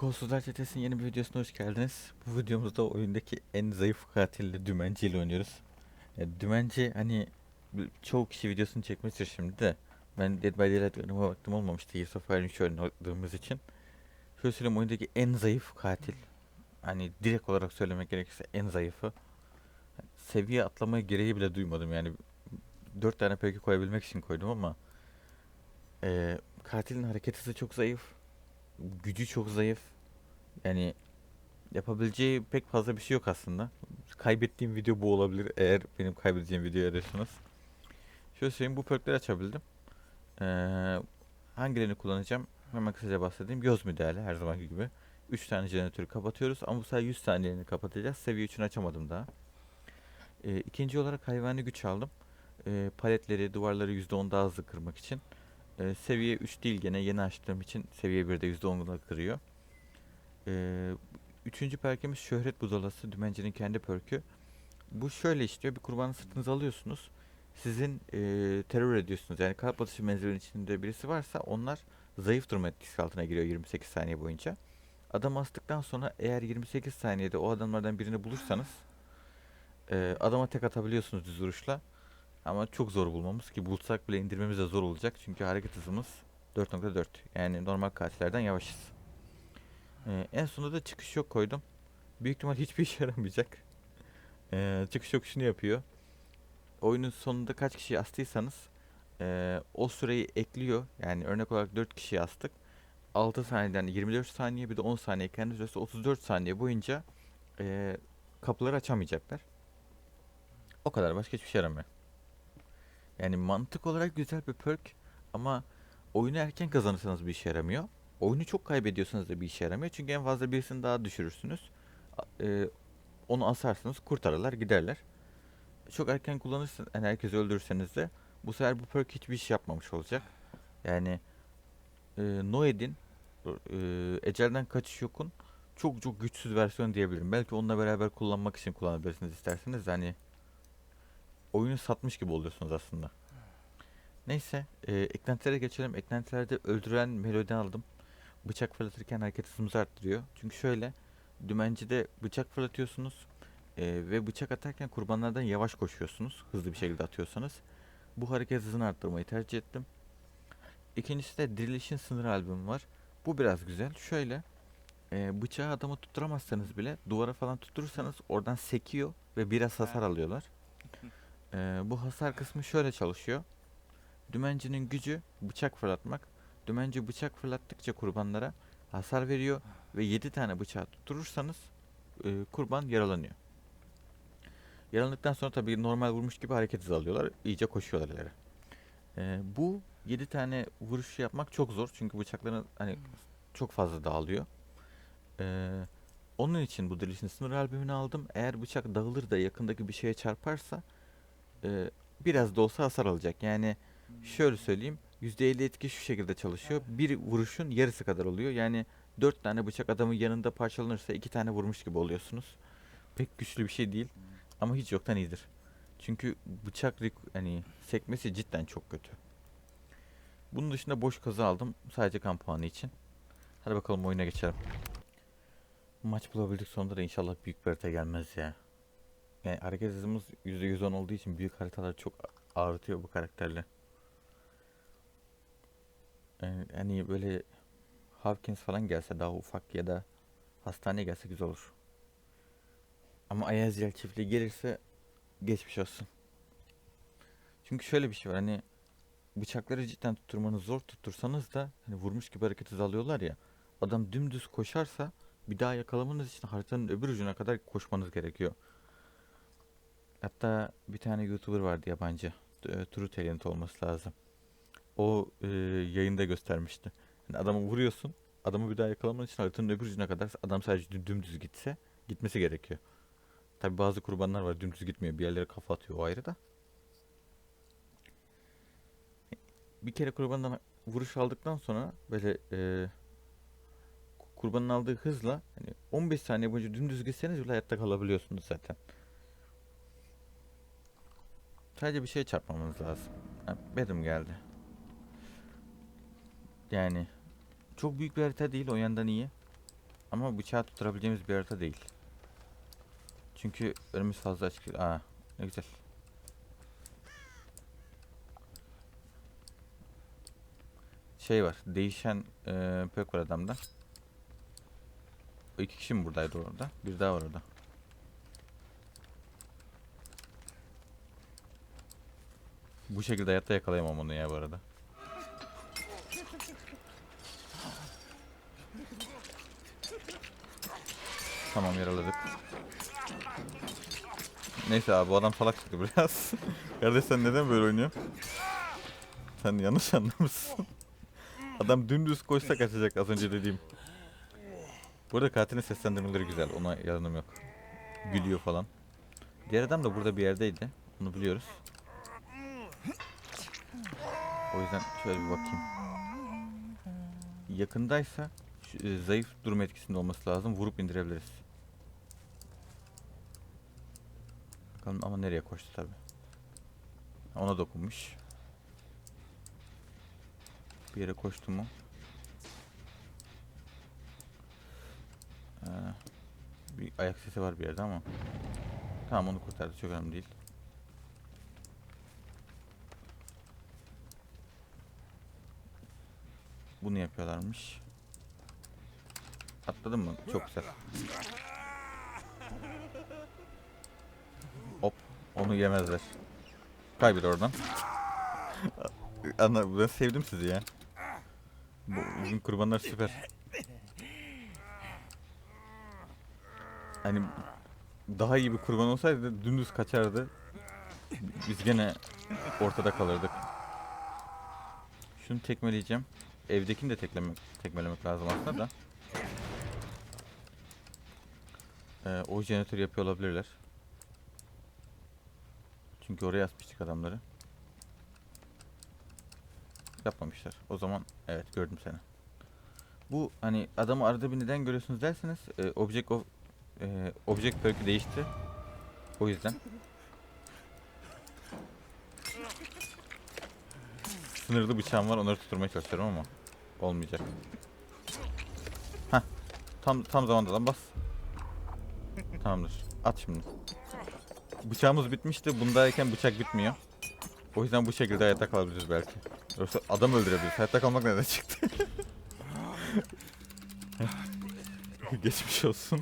Kolsuzlar Çetesi'nin yeni bir videosuna hoş geldiniz. Bu videomuzda oyundaki en zayıf katilli Dümenci ile oynuyoruz. Ya, Dümenci hani çoğu kişi videosunu çekmiştir şimdi de ben Dead by Daylight oynama vaktim olmamıştı. Years of 3 oynadığımız için. Şöyle söyleyeyim oyundaki en zayıf katil. Hani direkt olarak söylemek gerekirse en zayıfı. Seviye atlama gereği bile duymadım yani. 4 tane peki koyabilmek için koydum ama eee, katilin hareket hızı çok zayıf. Gücü çok zayıf. Yani yapabileceği pek fazla bir şey yok aslında. Kaybettiğim video bu olabilir eğer benim kaybedeceğim videoyu arıyorsanız. Şöyle söyleyeyim bu perkleri açabildim. Ee, hangilerini kullanacağım? Hemen kısaca bahsedeyim. Göz müdahale her zamanki gibi. 3 tane jeneratörü kapatıyoruz ama bu sefer 100 saniyeni kapatacağız. Seviye 3'ünü açamadım daha. Ee, ikinci olarak hayvani güç aldım. Ee, paletleri, duvarları %10 daha hızlı kırmak için. Ee, seviye 3 değil gene yeni açtığım için seviye 1'de %10'la kırıyor. Ee, üçüncü perkimiz şöhret budalası. Dümencinin kendi perkü. Bu şöyle işliyor. Bir kurbanı sırtınıza alıyorsunuz. Sizin eee, terör ediyorsunuz. Yani kalp atışı menzilinin içinde birisi varsa onlar zayıf durma etkisi altına giriyor 28 saniye boyunca. Adam astıktan sonra eğer 28 saniyede o adamlardan birini bulursanız eee, adama tek atabiliyorsunuz düz vuruşla. Ama çok zor bulmamız ki bulsak bile indirmemiz de zor olacak. Çünkü hareket hızımız 4.4. Yani normal katillerden yavaşız. Ee, en sonunda da çıkış yok koydum. Büyük ihtimal hiçbir işe yaramayacak. Ee, çıkış yok şunu yapıyor. Oyunun sonunda kaç kişi astıysanız ee, o süreyi ekliyor. Yani örnek olarak 4 kişi astık. 6 saniyeden 24 saniye bir de 10 saniye kendi süresi 34 saniye boyunca ee, kapıları açamayacaklar. O kadar başka hiçbir şey yaramıyor. Yani mantık olarak güzel bir perk ama oyunu erken kazanırsanız bir işe yaramıyor. Oyunu çok kaybediyorsanız da bir işe yaramıyor. Çünkü en fazla birisini daha düşürürsünüz. A- e, onu asarsınız, kurtarırlar, giderler. Çok erken kullanırsanız, yani herkesi öldürürseniz de bu sefer bu perk hiçbir iş yapmamış olacak. Yani e, Noed'in e, Ecel'den Kaçış Yok'un çok çok güçsüz versiyon diyebilirim. Belki onunla beraber kullanmak için kullanabilirsiniz isterseniz. Hani oyunu satmış gibi oluyorsunuz aslında. Neyse, e, eklentilere geçelim. Eklentilerde öldüren melodi aldım. Bıçak fırlatırken hareket hızımızı arttırıyor. Çünkü şöyle, dümencide bıçak fırlatıyorsunuz e, ve bıçak atarken kurbanlardan yavaş koşuyorsunuz. Hızlı bir şekilde atıyorsanız. Bu hareket hızını arttırmayı tercih ettim. İkincisi de Diriliş'in sınır albümü var. Bu biraz güzel. Şöyle, e, bıçağı adama tutturamazsanız bile duvara falan tutturursanız oradan sekiyor ve biraz hasar alıyorlar. E, bu hasar kısmı şöyle çalışıyor. Dümencinin gücü bıçak fırlatmak. Dümenci bıçak fırlattıkça kurbanlara hasar veriyor ve 7 tane bıçağı tutturursanız e, kurban yaralanıyor. Yaralandıktan sonra tabii normal vurmuş gibi hareket hızı alıyorlar. iyice koşuyorlar ileri. E, bu 7 tane vuruş yapmak çok zor. Çünkü bıçakların hani çok fazla dağılıyor. E, onun için bu Diriliş'in sınır albümünü aldım. Eğer bıçak dağılır da yakındaki bir şeye çarparsa e, biraz da olsa hasar alacak. Yani Şöyle söyleyeyim. %50 etki şu şekilde çalışıyor. Bir vuruşun yarısı kadar oluyor. Yani 4 tane bıçak adamın yanında parçalanırsa 2 tane vurmuş gibi oluyorsunuz. Pek güçlü bir şey değil. Ama hiç yoktan iyidir. Çünkü bıçak hani sekmesi cidden çok kötü. Bunun dışında boş kazı aldım. Sadece kan puanı için. Hadi bakalım oyuna geçelim. Maç bulabildik sonunda da inşallah büyük bir harita gelmez ya. Yani hareket hızımız %110 olduğu için büyük haritalar çok ağrıtıyor bu karakterle. Yani hani böyle Hawkins falan gelse daha ufak ya da hastaneye gelse güzel olur. Ama Ayazyel çiftliği gelirse geçmiş olsun. Çünkü şöyle bir şey var hani bıçakları cidden tutturmanız zor tuttursanız da hani vurmuş gibi hareket hızı alıyorlar ya. Adam dümdüz koşarsa bir daha yakalamanız için haritanın öbür ucuna kadar koşmanız gerekiyor. Hatta bir tane YouTuber vardı yabancı. E, True Talent olması lazım o e, yayında göstermişti. Yani adamı vuruyorsun. Adamı bir daha yakalaman için haritanın öbür ucuna kadar adam sadece dü- dümdüz gitse gitmesi gerekiyor. Tabi bazı kurbanlar var dümdüz gitmiyor. Bir yerlere kafa atıyor o ayrı da. Bir kere kurbandan vuruş aldıktan sonra böyle e, kurbanın aldığı hızla hani 15 saniye boyunca dümdüz gitseniz bile hayatta kalabiliyorsunuz zaten. Sadece bir şey çarpmamanız lazım. Ha, Bedim geldi. Yani çok büyük bir harita değil o yandan iyi. Ama bıçağı tutturabileceğimiz bir harita değil. Çünkü önümüz fazla açık. Aa ne güzel. Şey var. Değişen eee pök var adamda. O iki kişi mi buradaydı orada? Bir daha var orada. Bu şekilde hayatta yakalayamam onu ya bu arada. Tamam yaraladık. Neyse abi bu adam salak çıktı biraz. Kardeş sen neden böyle oynuyorsun? Sen yanlış anlamışsın. Adam dümdüz koşsa kaçacak az önce dediğim. Burada katilin seslendirmeleri güzel. Ona yalanım yok. Gülüyor falan. Diğer adam da burada bir yerdeydi. Onu biliyoruz. O yüzden şöyle bir bakayım. Yakındaysa şu, e, zayıf durum etkisinde olması lazım. Vurup indirebiliriz. Bakalım ama nereye koştu tabi. Ona dokunmuş. Bir yere koştu mu? Ee, bir ayak sesi var bir yerde ama. Tamam onu kurtardı çok önemli değil. Bunu yapıyorlarmış. Atladın mı? Çok güzel. Hop. Onu yemezler. Kaybet oradan. Anla, ben sevdim sizi ya. Bu, bugün kurbanlar süper. Hani daha iyi bir kurban olsaydı dümdüz kaçardı. Biz gene ortada kalırdık. Şunu tekmeleyeceğim. Evdekini de teklemek, tekmelemek lazım aslında da. Ee, o jeneratörü yapıyor olabilirler. Çünkü oraya asmıştık adamları. Yapmamışlar. O zaman evet gördüm seni. Bu hani adamı arada bir neden görüyorsunuz derseniz e, object of e, object perk'ü değişti. O yüzden. Sınırlı bıçağım var onları tutturmaya çalışıyorum ama olmayacak. Heh. Tam tam zamanda lan bas. Tamamdır. At şimdi. Bıçağımız bitmişti. Bundayken bıçak bitmiyor. O yüzden bu şekilde hayatta kalabiliriz belki. Yoksa adam öldürebiliriz. Hayatta kalmak nereden çıktı? Geçmiş olsun.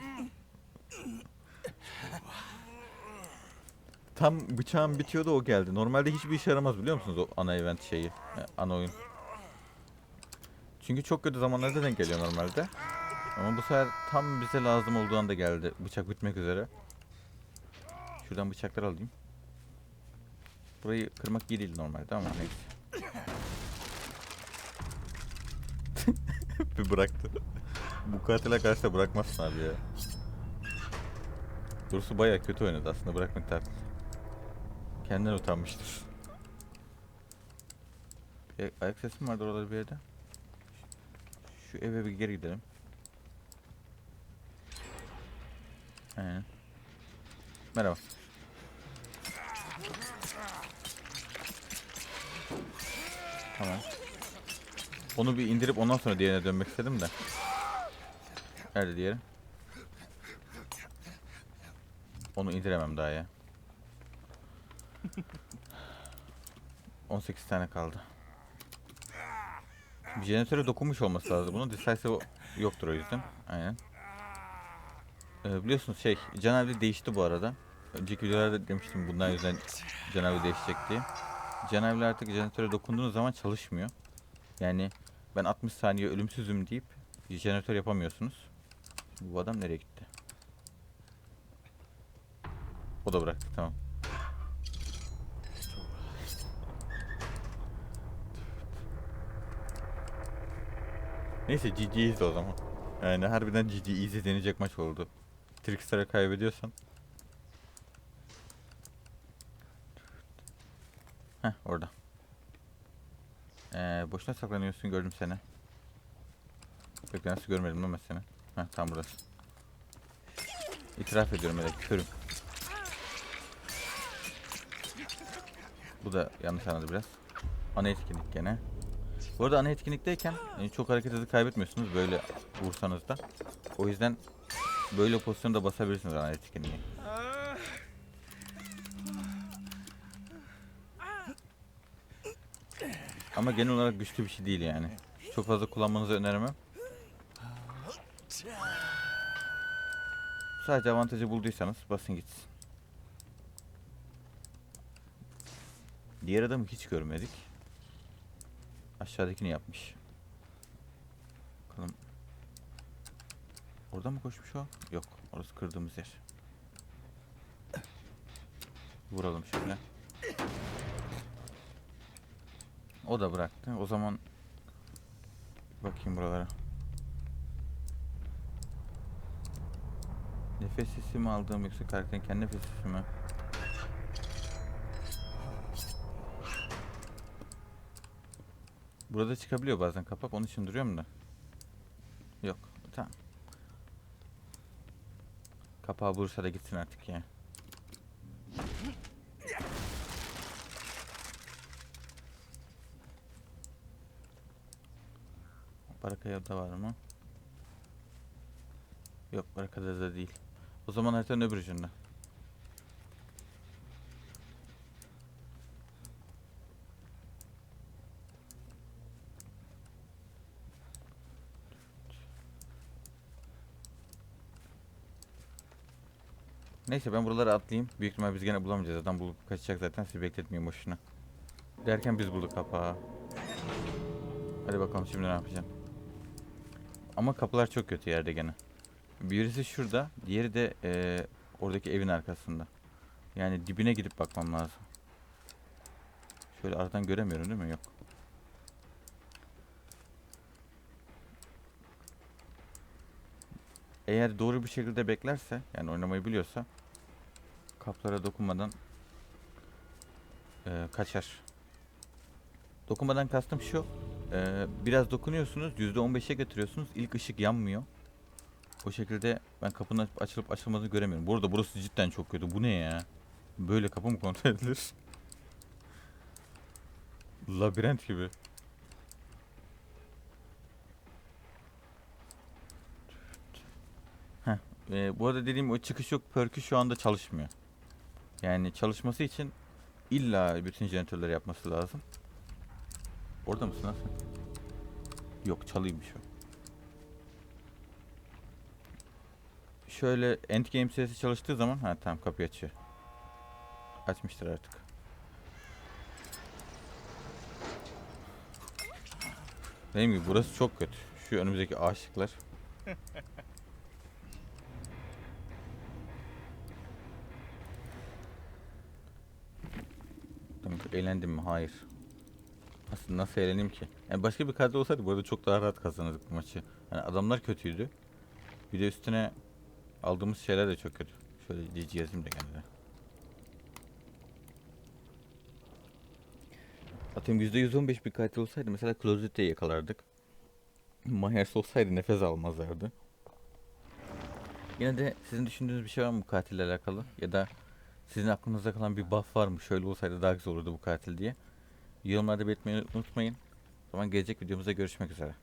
Tam bıçağım bitiyordu o geldi. Normalde hiçbir işe yaramaz biliyor musunuz o ana event şeyi. e, Ana oyun. Çünkü çok kötü zamanlarda denk geliyor normalde. Ama bu sefer tam bize lazım olduğu anda geldi. Bıçak bitmek üzere. Şuradan bıçaklar alayım. Burayı kırmak iyi değil normalde ama neyse. bir bıraktı. Bu katile karşı da bırakmazsın abi ya. Doğrusu baya kötü oynadı aslında bırakmak tatlı. Kendinden utanmıştır. Bir ayak sesi mi vardı oralarda bir yerde? Şu eve bir geri gidelim. Aynen. Merhaba. Tamam. Onu bir indirip ondan sonra diğerine dönmek istedim de. Nerede diğeri? Onu indiremem daha ya. 18 tane kaldı. Jeneratöre dokunmuş olması lazım bunun. Decisive yoktur o yüzden. Aynen. Ee, biliyorsunuz şey, Canavi değişti bu arada. Önceki videolarda demiştim bundan yüzden Canavi değişecek diye. Canavi artık jeneratöre dokunduğunuz zaman çalışmıyor. Yani ben 60 saniye ölümsüzüm deyip jeneratör yapamıyorsunuz. Bu adam nereye gitti? O da bıraktı tamam. Neyse GG'yiz o zaman. Yani harbiden GG easy deneyecek maç oldu. Trickstar'ı kaybediyorsan. Heh orada. Ee, boşuna saklanıyorsun gördüm seni. Bekle nasıl görmedim ben seni. Heh tam burası. İtiraf ediyorum öyle körüm. Bu da yanlış anladı biraz. Ana etkinlik gene. Bu arada ana etkinlikteyken e, çok hareket hızı kaybetmiyorsunuz böyle vursanız da. O yüzden böyle pozisyonda basabilirsiniz ana etkinliği. Ama genel olarak güçlü bir şey değil yani. Çok fazla kullanmanızı önermem. Sadece avantajı bulduysanız basın gitsin. Diğer adamı hiç görmedik. Aşağıdakini yapmış. Bakalım. Orada mı koşmuş o? Yok. Orası kırdığımız yer. Vuralım şöyle. O da bıraktı. O zaman bakayım buralara. Nefes sesi mi aldığım yoksa karakterin kendi nefes sesi mi? Burada çıkabiliyor bazen kapak. Onun için duruyorum da. Yok. Tamam. Kapağı bulursa da gitsin artık ya. Barakaya da var mı? Yok Barakada da değil. O zaman haritanın öbür ucunda. Neyse ben buraları atlayayım. Büyük ihtimal biz gene bulamayacağız. Adam bulup kaçacak zaten. Sizi bekletmeyeyim boşuna. Derken biz bulduk kapağı. Hadi bakalım şimdi ne yapacağım. Ama kapılar çok kötü yerde gene. Birisi şurada, diğeri de eee, oradaki evin arkasında. Yani dibine gidip bakmam lazım. Şöyle aradan göremiyorum değil mi? Yok. Eğer doğru bir şekilde beklerse, yani oynamayı biliyorsa kaplara dokunmadan eee, kaçar. Dokunmadan kastım şu. eee, biraz dokunuyorsunuz, %15'e götürüyorsunuz. İlk ışık yanmıyor. O şekilde ben kapının aç- açılıp açılmadığını göremiyorum. Bu arada burası cidden çok kötü. Bu ne ya? Böyle kapı mı kontrol edilir? Labirent gibi. Heh. E, bu arada dediğim o çıkış yok perkü şu anda çalışmıyor. Yani çalışması için illa bütün jeneratörleri yapması lazım. Orada mısın sen? Yok çalıymış o. Şöyle endgame sesi çalıştığı zaman ha tamam kapıyı açıyor. Açmıştır artık. Dediğim gibi burası çok kötü. Şu önümüzdeki aşıklar. Tamam, eğlendim mi? Hayır. Aslında nasıl eğleneyim ki? Yani başka bir kadro olsaydı bu arada çok daha rahat kazanırdık bu maçı. Yani adamlar kötüydü. Bir de üstüne aldığımız şeyler de çok kötü. Şöyle diye yazayım da kendine. Atıyorum %115 bir katil olsaydı mesela Closet'e yakalardık. Myers olsaydı nefes almazlardı. Yine de sizin düşündüğünüz bir şey var mı bu katille alakalı? Ya da sizin aklınızda kalan bir buff var mı? Şöyle olsaydı daha güzel olurdu bu katil diye. Yorumlarda belirtmeyi unutmayın. O zaman gelecek videomuzda görüşmek üzere.